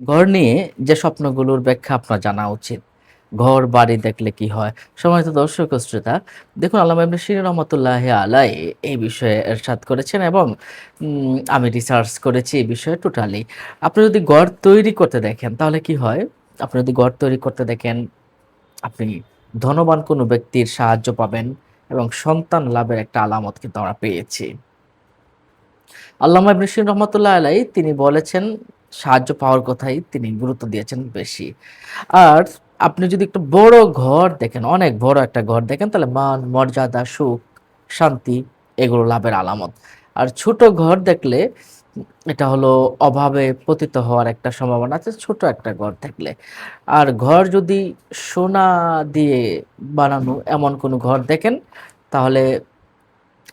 ঘর নিয়ে যে স্বপ্নগুলোর ব্যাখ্যা আপনার জানা উচিত। ঘর বাড়ি দেখলে কি হয়? সম্মানিত দর্শক ও শ্রোতা, দেখুন আল্লামা ইবনে সিরিন রহমাতুল্লাহি আলাইহি এই বিষয়ে এরশাদ করেছেন এবং আমি রিসার্চ করেছি এই বিষয়ে টোটালি। আপনি যদি ঘর তৈরি করতে দেখেন তাহলে কি হয়? আপনি যদি ঘর তৈরি করতে দেখেন, আপনি ধনবান কোনো ব্যক্তির সাহায্য পাবেন এবং সন্তান লাভের একটা আলামত কিন্তু আমরা পেয়েছি। আল্লামা ইবনে সিরিন রহমাতুল্লাহি আলাইহি তিনি বলেছেন সাহায্য পাওয়ার কথাই তিনি গুরুত্ব দিয়েছেন বেশি। আর আপনি যদি একটু বড় ঘর দেখেন, অনেক বড় একটা ঘর দেখেন তাহলে মান, মর্যাদা, সুখ, শান্তি এগুলো লাভের আলামত। আর ছোট ঘর দেখলে এটা হলো অভাবে পতিত হওয়ার একটা সম্ভাবনা আছে ছোট একটা ঘর থাকলে। আর ঘর যদি সোনা দিয়ে বানানো এমন কোনো ঘর দেখেন তাহলে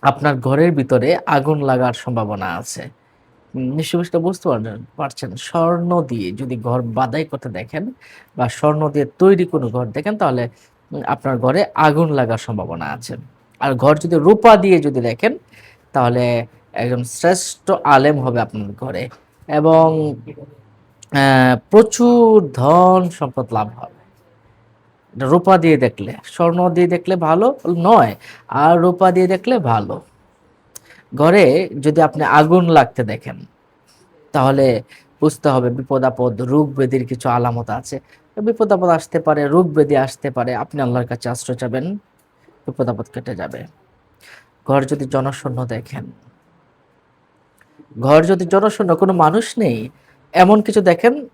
আপনার ঘরের ভিতরে আগুন লাগার সম্ভাবনা আছে। বিষয়টা বুঝতে পারছেন। স্বর্ণ দিয়ে যদি ঘর বাদাই করতে দেখেন বা স্বর্ণ দিয়ে তৈরি কোনো ঘর দেখেন তাহলে আপনার ঘরে আগুন লাগার সম্ভাবনা আছে। আর ঘর যদি রূপা দিয়ে যদি দেখেন তাহলে একজন শ্রেষ্ঠ আলেম হবে আপনার ঘরে এবং প্রচুর ধন সম্পদ লাভ হবে। রূপা দিয়ে দেখলে, স্বর্ণ দিয়ে দেখলে ভালো নয়, আর রূপা দিয়ে দেখলে ভালো। ঘরে যদি আপনি আগুন লাগতে দেখেন, তাহলে বুঝতে হবে বিপদ-আপদ, রোগ-ব্যাধির কিছু আলামত আছে। বিপদ-আপদ আসতে পারে, রোগ-ব্যাধি আসতে পারে। আপনি আল্লাহর কাছে আশ্রয় চাবেন, বিপদ-আপদ কেটে যাবে। ঘর যদি জনশূন্য দেখেন ঘর যদি জনশূন্য কোনো মানুষ নেই, এমন কিছু দেখেন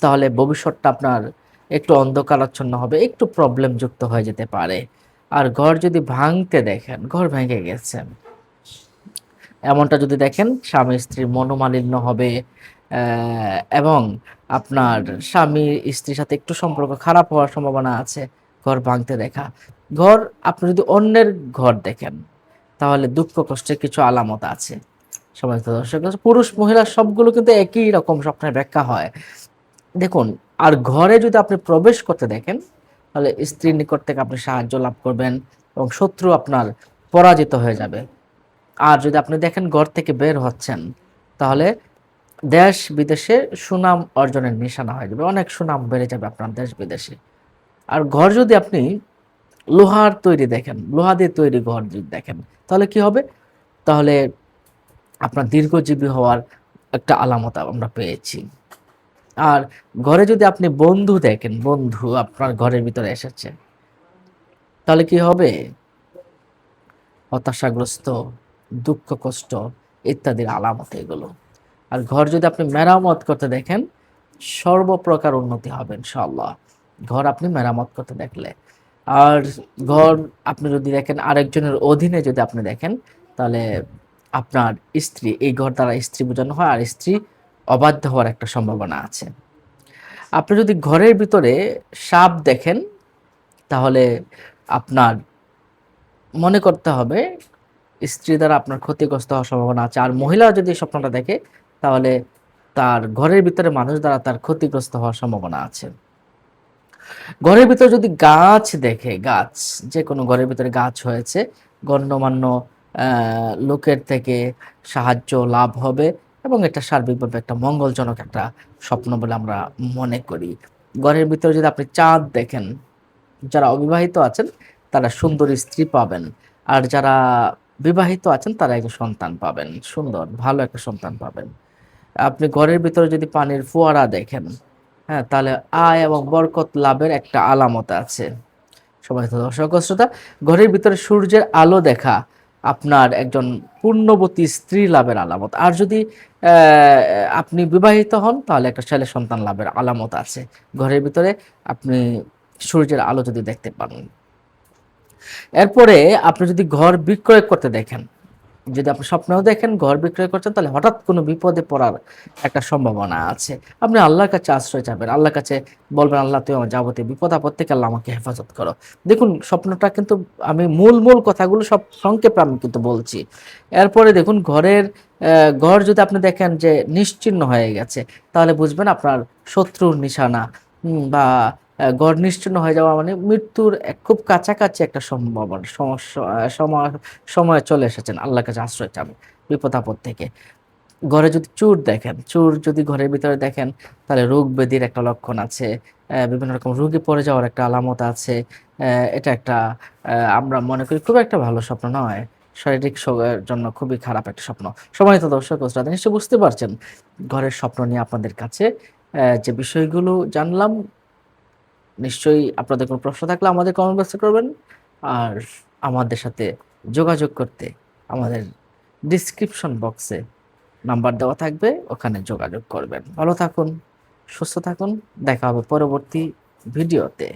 তাহলে ভবিষ্যৎটা আপনার একটু অন্ধকারাচ্ছন্ন হবে, একটু প্রবলেম যুক্ত হয়ে যেতে পারে। আর ঘর যদি ভাঙতে দেখেন, ঘর ভেঙে গেছে। এমনটা যদি দেখেন স্বামী-স্ত্রীর মনোমালিন্য হবে এবং আপনার স্বামী স্ত্রীর সাথে একটু সম্পর্ক খারাপ হওয়ার সম্ভাবনা আছে, ঘর ভাঙতে দেখা। ঘর আপনি যদি অন্যের ঘর দেখেন, তাহলে দুঃখ কষ্টের কিছু আলামত আছে। সম্মানিত দর্শক, পুরুষ মহিলা সবগুলো কিন্তু একই রকম স্বপ্নের ব্যাখ্যা হয়। দেখুন আর ঘরে যদি আপনি প্রবেশ করতে দেখেন, তাহলে স্ত্রীর নিকট থেকে আপনি সাহায্য লাভ করবেন এবং শত্রু আপনার পরাজিত হয়ে যাবে। আর যদি আপনি দেখেন ঘর থেকে বের হচ্ছেন, তাহলে দেশ বিদেশে সুনাম অর্জনের নিশানা হয়ে যাবে। অনেক সুনাম বেড়ে যাবে আপনার দেশ বিদেশে। আর ঘর যদি আপনি লোহার তৈরি দেখেন, লোহা দিয়ে তৈরি ঘর যদি দেখেন, তাহলে কি হবে? তাহলে আপনার দীর্ঘজীবী হওয়ার একটা আলামত আমরা পেয়েছি। আর ঘরে যদি আপনি বন্ধু দেখেন, বন্ধু আপনার ঘরের ভিতরে এসেছে, তাহলে কি হবে? হতাশাগ্রস্ত, দুঃখ কষ্ট ইত্যাদির আলামত এগুলো। আর ঘর যদি আপনি মেরামত করতে দেখেন, সর্বপ্রকার উন্নতি হবে ইনশাআল্লাহ। ঘর আপনি মেরামত করতে দেখলে। আর ঘর আপনি যদি দেখেন আরেকজনের অধীনে যদি আপনি দেখেন, তাহলে আপনার স্ত্রী, এই ঘর দ্বারা স্ত্রী বোঝানো হয় আর স্ত্রী অবাধ্য হওয়ার একটা সম্ভাবনা আছে। আপনি যদি ঘরের ভিতরে সাপ দেখেন, তাহলে আপনার মনে করতে হবে স্ত্রী দ্বারা আপনার ক্ষতিগ্রস্ত হওয়ার সম্ভাবনা আছে। আর মহিলা যদি স্বপ্নটা দেখে, তাহলে তার ঘরের ভিতরে মানুষ দ্বারা তার ক্ষতিগ্রস্ত হওয়ার সম্ভাবনা আছে। ঘরের ভিতরে যদি গাছ দেখে, গাছ, যে কোনো ঘরের ভিতরে গাছ হয়েছে, গণ্যমান্য লোকের থেকে সাহায্য লাভ হবে এবং এটা সার্বিকভাবে একটা মঙ্গলজনক একটা স্বপ্ন বলে আমরা মনে করি। ঘরের ভিতরে যদি আপনি চাঁদ দেখেন, যারা অবিবাহিত আছেন তারা সুন্দর স্ত্রী পাবেন। আর যারা বিবাহিত আছেন তারা একটা সন্তান পাবেন। সুন্দর, ভালো একটা সন্তান পাবেন। আপনি ঘরের ভিতরে যদি পানির ফোয়ারা দেখেন, হ্যাঁ? তাহলে আয় এবং বরকত লাভের একটা আলামত আছে। সম্মানিত দর্শক শ্রোতা, ঘরের ভিতরে সূর্যের আলো দেখা আপনার একজন পূর্ণবতী স্ত্রী লাভের আলামত। আর যদি আপনি বিবাহিত হন তাহলে একটা ছেলে সন্তান লাভের আলামত আছে। ঘরের ভিতরে আপনি সূর্যের আলো যদি দেখতে পান। এরপরে আপনি যদি ঘর বিক্রয় করতে দেখেন, যদি আপনি স্বপ্নেও দেখেন ঘর বিক্রয় করছেন তাহলে হঠাৎ কোনো বিপদে পড়ার একটা সম্ভাবনা আছে। আপনি আল্লাহর কাছে আশ্রয় চাবেন। আল্লাহর কাছে বলবেন, "আল্লাহ তুমি আমার যাবতীয় বিপদ-আপদ থেকে আল্লাহ আমাকে হেফাজত করো।" দেখুন স্বপ্নটা কিন্তু আমি মূল, মূল কথাগুলো সব সংক্ষেপে আমি কিন্তু বলছি। এরপরে দেখুন ঘরের ঘর যদি আপনি দেখেন যে নিশ্চিহ্ন হয়ে গেছে, তাহলে বুঝবেন আপনার শত্রুর নিশানা বা ঘর নিশ্চিহ্ন হয়ে যাওয়া মানে মৃত্যুর খুব কাছাকাছি একটা সম্ভাবনা সমস্যা সময় সময়ে চলে এসেছেন। আল্লাহর কাছে আশ্রয় চাবেন বিপদ-আপদ থেকে। ঘরে যদি চুর দেখেন চুর যদি ঘরের ভিতরে দেখেন তাহলে রোগ ব্যাধির একটা লক্ষণ আছে বিভিন্ন রকম রোগে পড়ে যাওয়ার একটা আলামত আছে এটা একটা আমরা মনে করি খুব একটা ভালো স্বপ্ন নয় শারীরিক জন্য খুবই খারাপ একটা স্বপ্ন সম্মানিত দর্শক ও শ্রোতা, নিশ্চয়ই বুঝতে পারছেন ঘরের স্বপ্ন নিয়ে আপনাদের কাছে যে বিষয়গুলো জানলাম নিশ্চয়ই আপনাদের কোনো প্রশ্ন থাকলে আমাদের কমেন্ট বক্সে করবেন। আর আমাদের সাথে যোগাযোগ করতে আমাদের ডিসক্রিপশন বক্সে নাম্বার দেওয়া থাকবে, ওখানে যোগাযোগ করবেন। ভালো থাকুন, সুস্থ থাকুন, দেখা হবে পরবর্তী ভিডিওতে